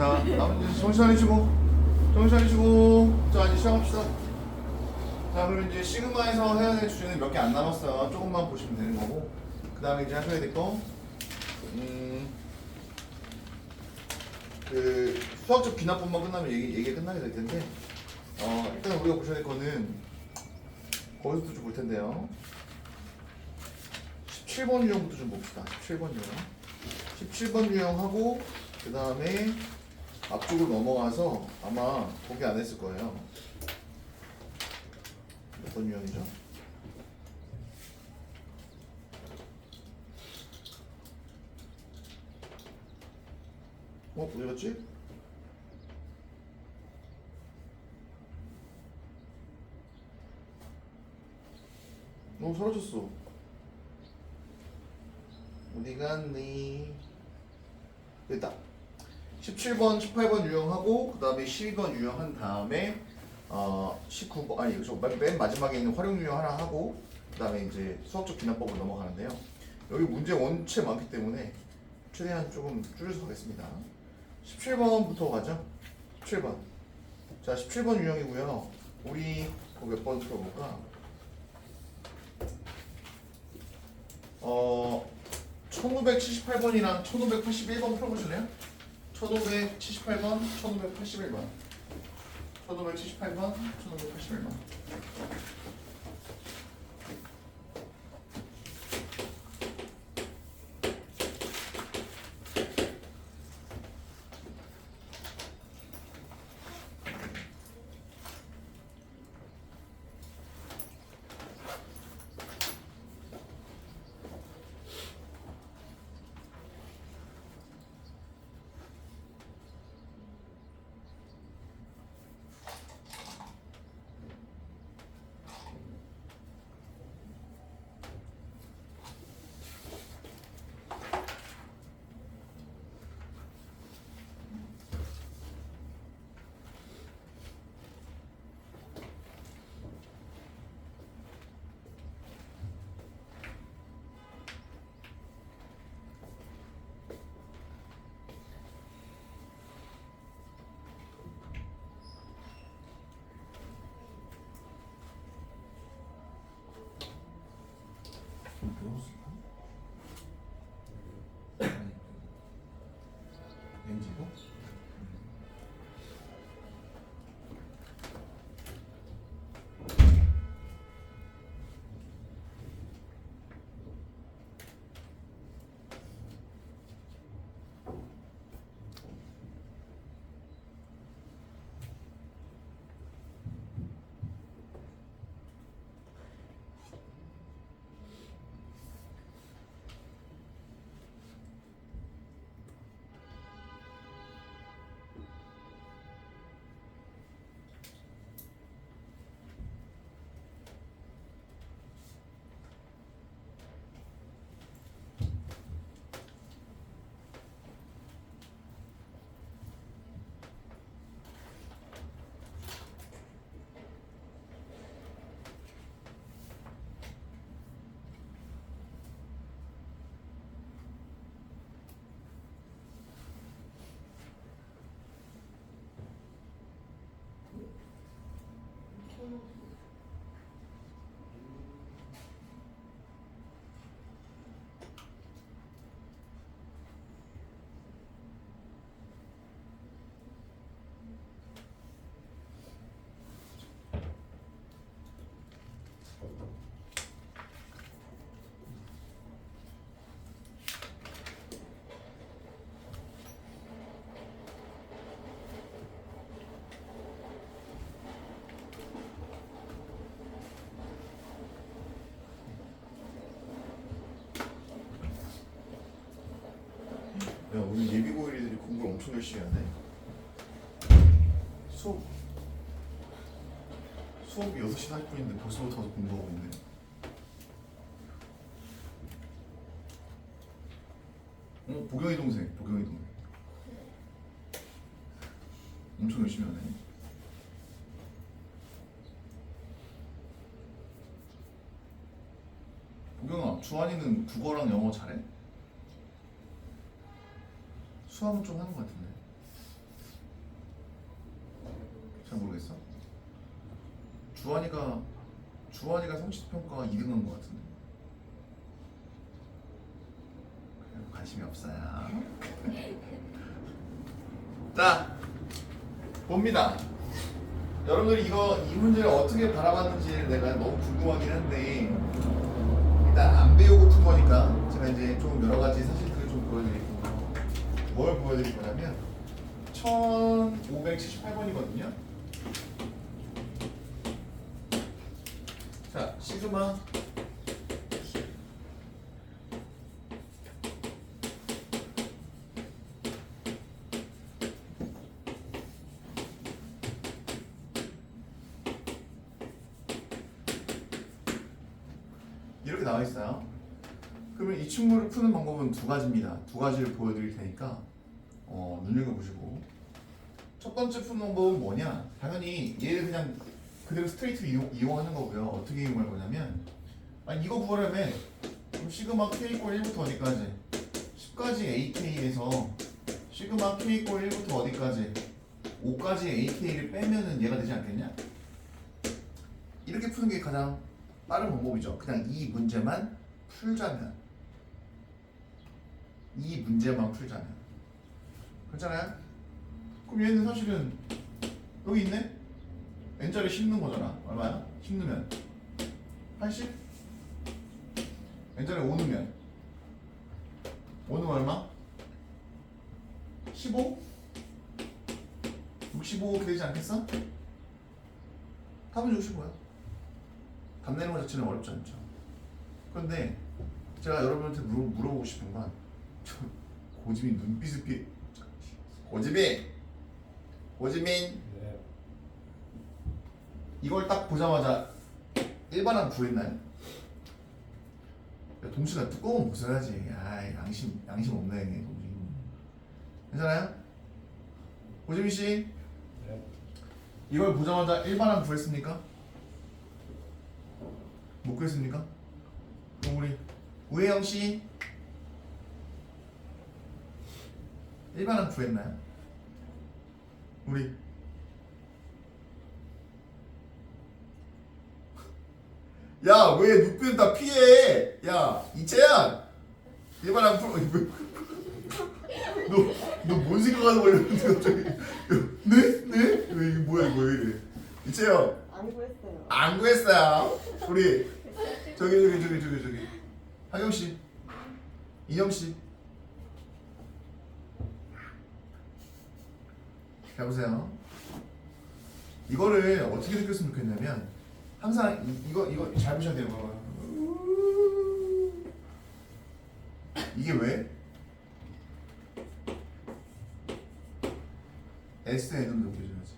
자, 이제 정신 차리시고, 정신 차리시고, 자 이제 시작합시다. 자, 그럼 이제 시그마에서 해야 될 주제는 몇 개 안 남았어요. 조금만 보시면 되는 거고, 그 다음에 이제 하셔야 될 거, 음, 그 수학적 기납법만 끝나면 얘기 얘기 끝나게 될 텐데, 어 일단 우리가 보셔야 될 거는 거기서부터 좀볼 텐데요. 17번 유형부터 좀 봅시다. 17번 유형. 17번 유형하고 그 다음에 앞쪽으로 넘어가서 아마 거기 안 했을 거예요. 몇 번 유형이죠? 어? 어디 갔지? 어 사라졌어. 어디 갔니? 됐다. 17번, 18번 유형하고 그 다음에 12번 유형한 다음에 어 19번 아니 저 맨- 맨 마지막에 있는 활용 유형 하나 하고 그 다음에 이제 수학적 기납법으로 넘어가는데요. 여기 문제 원체 많기 때문에 최대한 조금 줄여서 가겠습니다. 17번부터 가죠. 17번. 자, 17번 유형이고요. 우리 그몇번 풀어볼까? 어 1578번이랑 1581번 풀어보실래요? 1578번, 1581번. 1578번, 1581번 좀 배웠을까? 왠지도? 야, 우리 예비 고일이들이 공부를 엄청 열심히 하네. 수업 수업이 6시 40분인데 벌써부터 공부하고 있네. 어, 보경이 동생, 보경이 동생. 엄청 열심히 하네. 보경아, 주환이는 국어랑 영어 잘해? 수학은 좀 하는 것 같은데. 잘 모르겠어. 주환이가 주환이가 성취 평가가 2등 한 것 같은데. 관심이 없어요. 자 봅니다. 여러분들이 이거 이 문제를 어떻게 바라봤는지 내가 너무 궁금하긴 한데 일단 안 배우고 푼 거니까 제가 이제 좀 여러 가지 사실들을 좀 보여드릴 거고요. 뭘 보여드릴 거냐면 1578번이거든요. 자, 시그마 이렇게 나와 있어요. 친구를 푸는 방법은 두 가지입니다. 두 가지를 보여드릴 테니까 어, 눈여겨보시고 첫 번째 푸는 방법은 뭐냐? 당연히 얘를 그냥 그대로 스트레이트로 이용, 이용 하는 거고요. 어떻게 이용할 거냐면 아니 이거 구하려면 시그마 k 이꼴 1부터 어디까지? 10까지 ak에서 시그마 k 이꼴 1부터 어디까지? 5까지 ak를 빼면은 얘가 되지 않겠냐? 이렇게 푸는 게 가장 빠른 방법이죠. 그냥 이 문제만 풀자면 이 문제만 풀자면 그렇잖아요? 그럼 얘는 사실은 여기 있네? n자리 씹는 거잖아. 얼마야? 씹으면 80? n자리 5 넣으면 5는 얼마? 15? 65 이렇게 되지 않겠어? 답은 65야. 답 내는 것 자체는 어렵지 않죠. 그런데 제가 여러분한테 물어, 물어보고 싶은 건 저, 고지민 눈빛을 피 고지민 고지민 네. 이걸 딱 보자마자 일반함 구했나요? 야, 동시가 두꺼운 못 써야지. 아, 양심 양심 없네, 동시. 괜찮아요? 고지민 씨, 네. 이걸 보자마자 일반함 구했습니까? 못 구했습니까? 그럼 우리 우혜영 씨 일반함 구했나요? 우리 야 왜 눈빛 다 피해? 야 이채야 일반함 풀 너너 뭔 생각하는 거야 갑자기 네? 네? 왜 이게 뭐야 이거 왜 이래 이채야 안 구했어요. 안 구했어요. 우리 저기 저기 저기 저기 저기 하경 씨, 이영 씨. 자 보세요. 이거를 어떻게 느꼈으면 좋겠냐면 항상 이, 이거 이거 잘 보셔야 돼요. 이거. 이게 왜? SN으로 느껴져야지.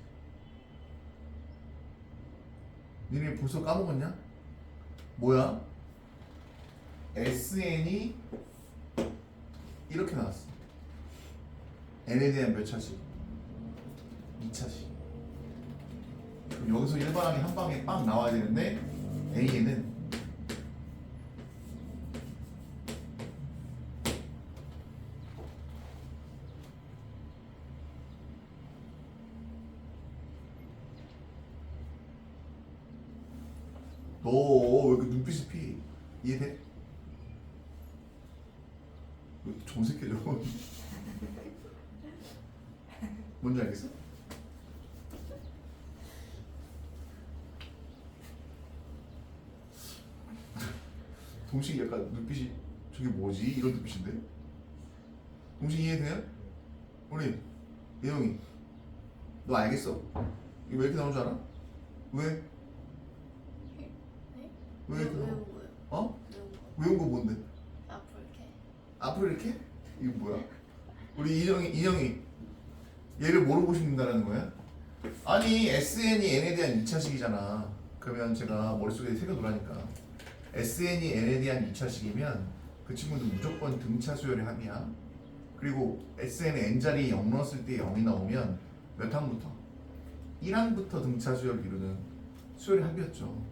니네 벌써 까먹었냐? 뭐야? SN이 이렇게 나왔어. n에 대한 몇 차식? 2차식. 그럼 여기서 일반항이 한 방에 빵 나와야 되는데 A에는 너 왜 이렇게 눈빛이 피? 이해돼? 왜 이렇게 정색해져? 뭔지 알겠어? 동식이 약간 눈빛이 저게 뭐지? 이런 눈빛인데? 동식 이해돼요? 우리 예영이 너 알겠어? 이거 왜 이렇게 나온 줄 알아? 왜? 왜 이렇게 나와? 외운 거요? 어? 외운 거. 외운 거 뭔데? 앞으로 이렇게. 앞으로 이렇게? 이거 뭐야? 우리 인형이 인형이 얘를 뭐로 보신다라는 거야? 아니 SN이 N에 대한 2차식이잖아. 그러면 제가 머릿속에 새겨두라니까 SN이 N에 대한 2차식이면 그 친구는 무조건 등차 수열의 합이야. 그리고 SN의 N자리 0 넣었을 때 0이 나오면 몇 항부터? 1항부터 등차 수열을 이루는 수열의 합이었죠.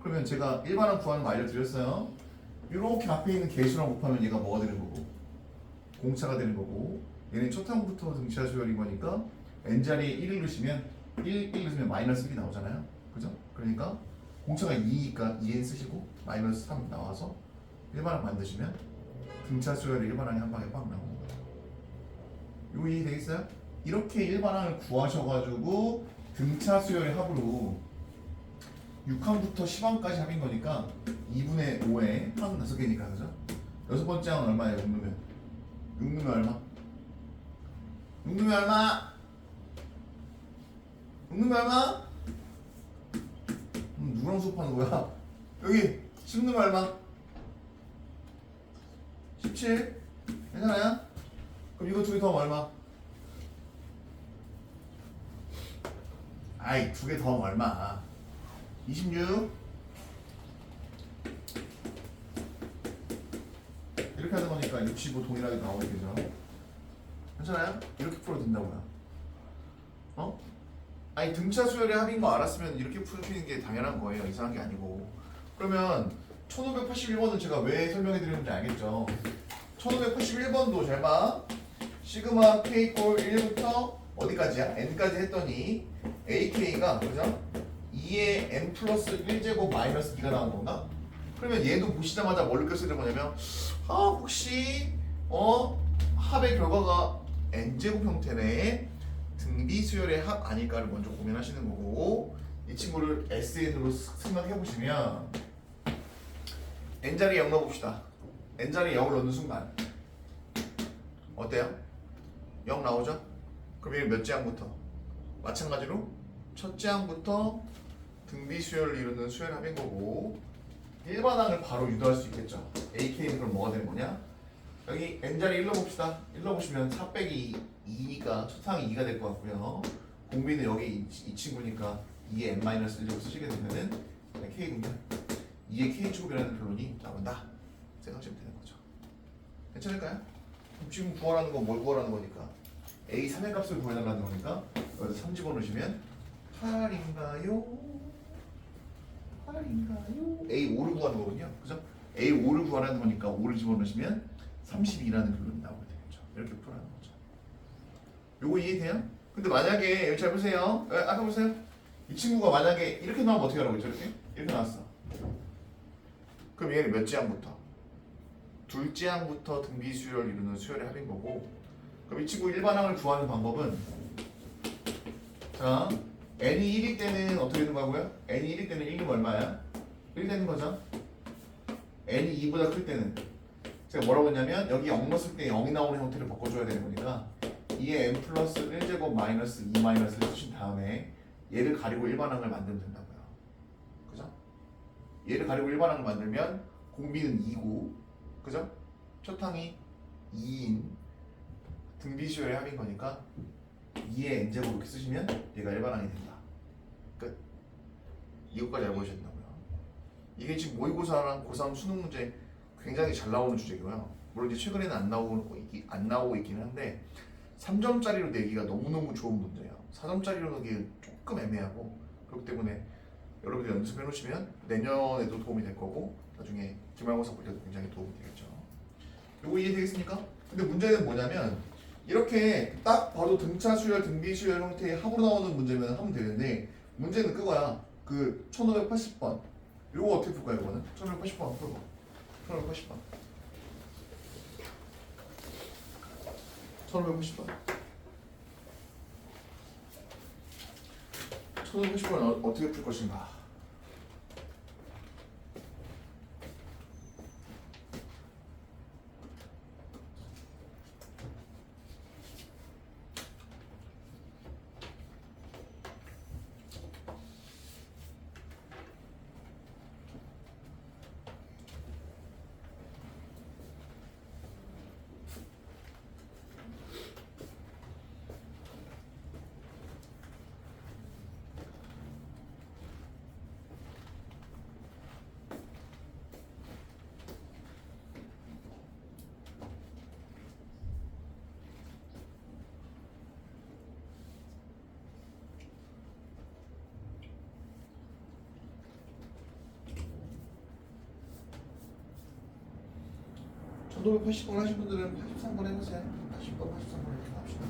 그러면 제가 일반항 구하는 거 알려드렸어요. 이렇게 앞에 있는 개수랑 곱하면 얘가 뭐가 되는 거고 공차가 되는 거고 얘는 첫 항부터 등차 수열인 거니까 n자리에 1을 넣으시면 1, 1 넣으면 마이너스 1이 나오잖아요. 그죠? 그러니까 공차가 2니까 2n 쓰시고 마이너스 3 나와서 일반항 만드시면 등차 수열의 일반항이 한 방에 빡 나오는 거예요. 이거 이해 되겠어요? 이렇게 일반항을 구하셔가지고 등차 수열의 합으로 6항부터 10항까지 합인 거니까 2분의 5에 항 5개니까 그죠? 여섯 번째 항은 얼마예요? 6 넣으면 6 넣으면 얼마? 6 넣으면 얼마? 6 넣으면 얼마? 음, 누구랑 수업하는 거야? 여기 10 넣으면 얼마? 17? 괜찮아요? 그럼 이거 두 개 더하면 얼마? 아이 두 개 더하면 얼마? 26 이렇게 하는 거니까 65 동일하게 나오게 되죠 괜찮아요? 이렇게 풀어도 된다고요 어? 아니 등차 수열의 합인 거 알았으면 이렇게 푸는 게 당연한 거예요 이상한 게 아니고 그러면 1581번은 제가 왜 설명해 드렸는지 알겠죠 1581번도 잘 봐 시그마 k 꼴 1부터 어디까지야? n까지 했더니 ak가 그죠? 2의 n 플러스 1제곱 마이너스 2가 나온 건가? 그러면 얘도 보시자마자 뭘 느꼈어야 되는 거냐면 아 혹시 어 합의 결과가 n제곱 형태네 등비 수열의 합 아닐까를 먼저 고민하시는 거고 이 친구를 SN으로 생각해 보시면 n자리에 0 넣어봅시다 n자리에 0을 넣는 순간 어때요? 0 나오죠? 그럼 얘 몇째 항부터? 마찬가지로 첫째 항부터 등비 수열을 이루는 수열 합인 거고 일반 항을 바로 유도할 수 있겠죠. AK는 그럼 뭐가 되는 거냐? 여기 n자리 1 넣어봅시다. 1 넣어보시면 4 빼기 2가 첫 항이 2가 될 것 같고요. 공비는 여기 이, 이 친구니까 2의 n-1제곱 쓰시게 되면은 k분면 2의 k제곱이라는 결론이 나온다. 생각하시면 되는 거죠. 괜찮을까요? 지금 구하라는 건 뭘 구하라는 거니까 a 3의 값을 구해달라는 거니까 여기서 3 집어넣으시면 8인가요? 8인가요? a 5를 구하는 거군요. 그죠? a 5를 구하라는 거니까 5를 집어넣으시면 32라는 결론이 나오게 되겠죠. 이렇게 풀어라는 거죠. 요거 이해돼요? 근데 만약에 여기 잘 보세요. 에, 아까 보세요. 이 친구가 만약에 이렇게 나오면 어떻게 하라고 했죠? 이렇게? 이렇게 나왔어. 그럼 얘는 몇째 항부터? 둘째 항부터 등비 수열을 이루는 수열의 합인 거고 그럼 이 친구 일반항을 구하는 방법은 자 n이 1일 때는 어떻게 되는 거고요? n이 1일 때는 1이 얼마야? 1 되는 거죠? n이 2보다 클 때는 제가 뭐라고 했냐면 여기 0 넣었을 때 0이 나오는 형태를 바꿔줘야 되는 거니까 2의 n 플러스 1제곱 마이너스 2 마이너스를 쓰신 다음에 얘를 가리고 일반항을 만들면 된다고요 그죠? 얘를 가리고 일반항을 만들면 공비는 2고 그죠? 첫 항이 2인 등비수열의 합인 거니까 2의 n제곱 이렇게 쓰시면 얘가 일반항이 된다. 끝. 이것까지 알고 계셨다고요. 이게 지금 모의고사랑 고3 수능 문제 굉장히 잘 나오는 주제고요. 물론 이제 최근에는 안 나오고 있기, 안 나오고 있기는 한데 3점짜리로 내기가 너무너무 좋은 문제예요. 4점짜리로 내기 조금 애매하고 그렇기 때문에 여러분들 연습해 놓으시면 내년에도 도움이 될 거고 나중에 기말고사 볼 때도 굉장히 도움이 되겠죠. 요거 이해되겠습니까? 근데 문제는 뭐냐면 이렇게 딱 봐도 등차 수열, 등비 수열 형태의 합으로 나오는 문제면 하면 되는데 문제는 그거야. 그 1580번. 요거 어떻게 풀까요, 이거는? 1580번 풀고. 1580번. 1580번. 1580번 어떻게 풀 것인가? 저도 80번 하신 분들은 83번 해보세요. 80번, 83번 이렇게 합시다.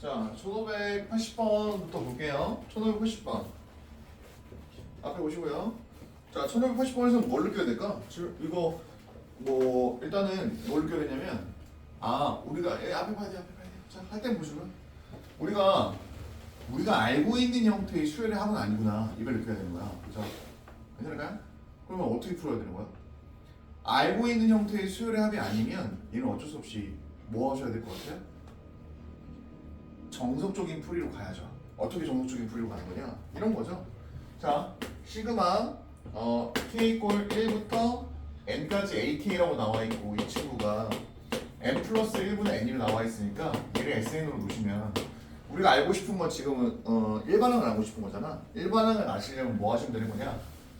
자, 1580번부터 볼게요. 1580번. 앞에 보시고요. 자, 1580번에서 뭘 느껴야 될까? 이거 뭐 일단은 뭘 느껴야 되냐면 아, 우리가 예, 앞에 봐야 돼, 앞에 봐야 돼. 자, 할 때 보시고요. 우리가 우리가 알고 있는 형태의 수열의 합은 아니구나. 이걸 느껴야 되는 거야. 그죠? 괜찮을까요? 그러면 어떻게 풀어야 되는 거야? 알고 있는 형태의 수열의 합이 아니면 얘는 어쩔 수 없이 뭐 하셔야 될 것 같아요? 정석적인 풀이로 가야죠. 어떻게 정석적인 풀이로 가는 거냐? 이런 거죠. 자, 시그마 어, k 꼴 1부터 n까지 ak라고 나와 있고 이 친구가 n 플러스 1분의 n이 나와 있으니까 얘를 sn으로 놓으시면 우리가 알고 싶은 건 지금은 어, 일반항을 알고 싶은 거잖아. 일반항을 아시려면 뭐 하시면 되는 거냐?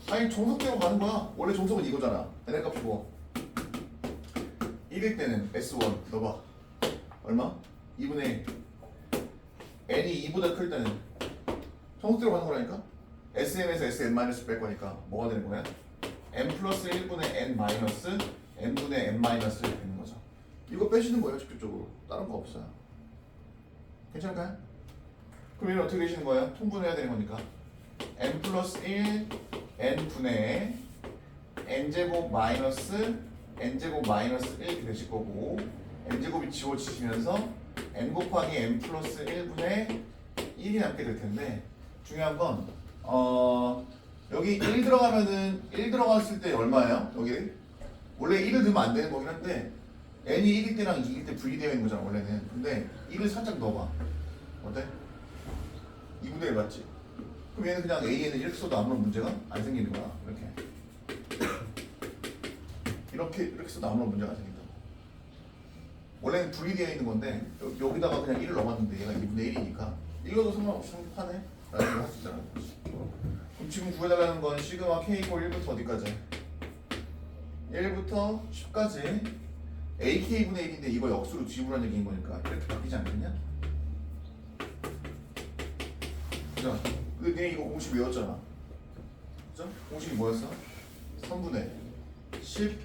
아니 정석대로 가는 거야. 원래 정석은 이거잖아. n의 값이 뭐? 1일 때는 s1 넣어봐. 얼마? 2분의 n이 2보다 클 때는 정석대로 가는 거라니까? sm에서 sn 뺄 거니까 뭐가 되는 거야? n 플러스 1분의 n 마이너스 n분의 n 마이너스 되는 거죠. 이거 빼시는 거예요, 직접적으로. 다른 거 없어요. 괜찮을까요? 그럼 얘는 어떻게 되시는 거예요? 통분해야 되는 거니까. n 플러스 1 n 분의 n 제곱 마이너스 n 제곱 마이너스 1 이렇게 되실 거고 n 제곱이 지워지시면서 n 곱하기 n 플러스 1분의 1이 남게 될 텐데 중요한 건 어, 여기 1 들어가면은 1 들어갔을 때 얼마예요? 여기 원래 1을 넣으면 안 되는 거긴 한데 n이 1일 때랑 2일 때 분리되어 있는 거잖아 원래는 근데 1을 살짝 넣어봐 어때? 2분의 1 맞지? 그럼 얘는 그냥 a에는 이렇게 써도 아무런 문제가 안 생기는 거야. 이렇게. 이렇게 이렇게 써도 아무런 문제가 안 생긴다 원래는 분리되어 있는 건데 여- 여기다가 그냥 1을 넣어봤는데 얘가 2분의 1이니까. 이거도 상관없이 성립하네. 라는 걸 할 수 있잖아. 그럼 지금 구해달라는 건 시그마 k 이퀄 1부터 어디까지? 1부터 10까지. Ak분의 1인데 이거 역수로 지우라는 얘기인 거니까 이렇게 바뀌지 않겠냐? 그죠? 근데 내 이거 공식 외웠잖아 그죠? 공식이 뭐였어? 3분의 10,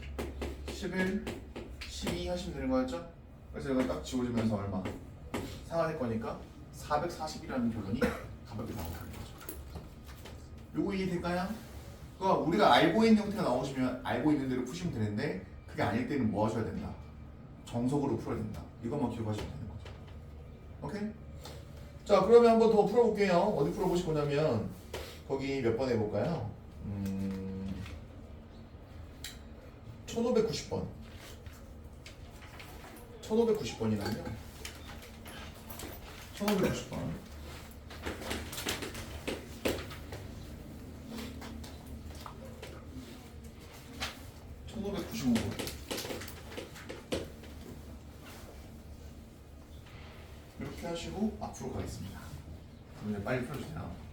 11, 12 하시면 되는 거였죠? 그래서 이거 딱 지워지면서 얼마? 상하될 거니까 440이라는 결론이 가볍게 나온다는 거죠. 요거 이해될까요? 그러니까 우리가 알고 있는 형태가 나오시면 알고 있는 대로 푸시면 되는데 그게 아닐 때는 뭐 하셔야 된다? 정석으로 풀어야 된다. 이것만 기억하시면 되는 거죠. 오케이? 자 그러면 한번 더 풀어볼게요. 어디 풀어보실 거냐면 거기 몇 번 해볼까요? 음, 1590번. 1590번이라면 1590번. 천오백구십오 번 하시고 앞으로 가겠습니다. 이제 빨리 풀어주세요.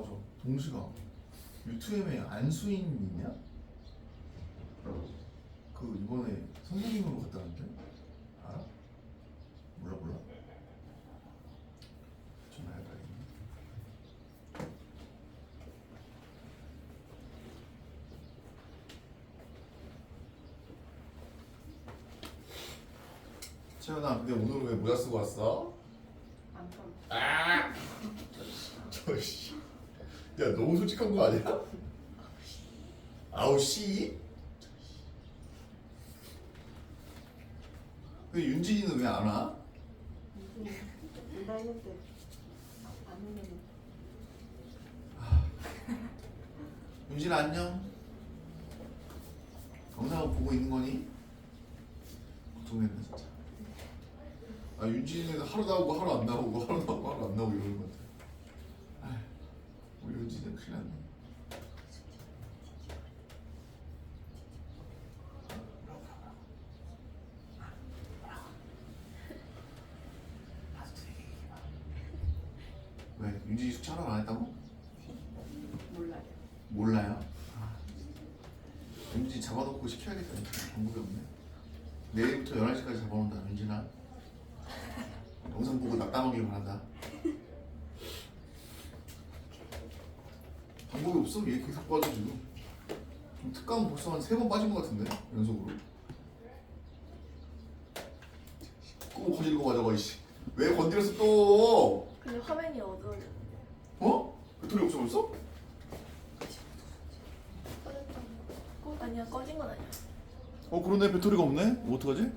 맞아. 동시가 유튜브에 안수인 있냐? 그 이번에 선생님으로 갔다는데 알아? 몰라 몰라. 전화해봐야겠네. 채연아, 근데 오늘 왜 모자 쓰고 왔어? 안 감. 아! 저씨, 야 너무 솔직한 거 아니야? 아우 씨. 근데 윤진이는 왜 안 와? 인다 했는데 안 오면 윤진아 안녕. 영상 보고 있는 거니? 걱정된다 진짜. 아 윤진이는 하루 나오고 하루 안 나오고 하루 나오고 하루 안 나오고 이러는 것 같아. 아휴, 우리 윤진이 큰일 났네. 왜 윤진이 숙제 하나 안 했다고? 몰라요. 몰라요. 윤진이 잡아놓고 시켜야겠다. 방법이 없네. 내일부터 11시까지 잡아놓는다, 윤진아. 영상 보고 낙담하길 바란다. 방법이 없어. 얘 계속 빠져 지금. 특강 벌써 한 세 번 빠진 것 같은데 연속으로. 꼭 거질고 가져가 이씨. 왜 건드렸어 또? 근데 화면이 어두워졌 그러네 배터리가 없네. 뭐 어떡하지?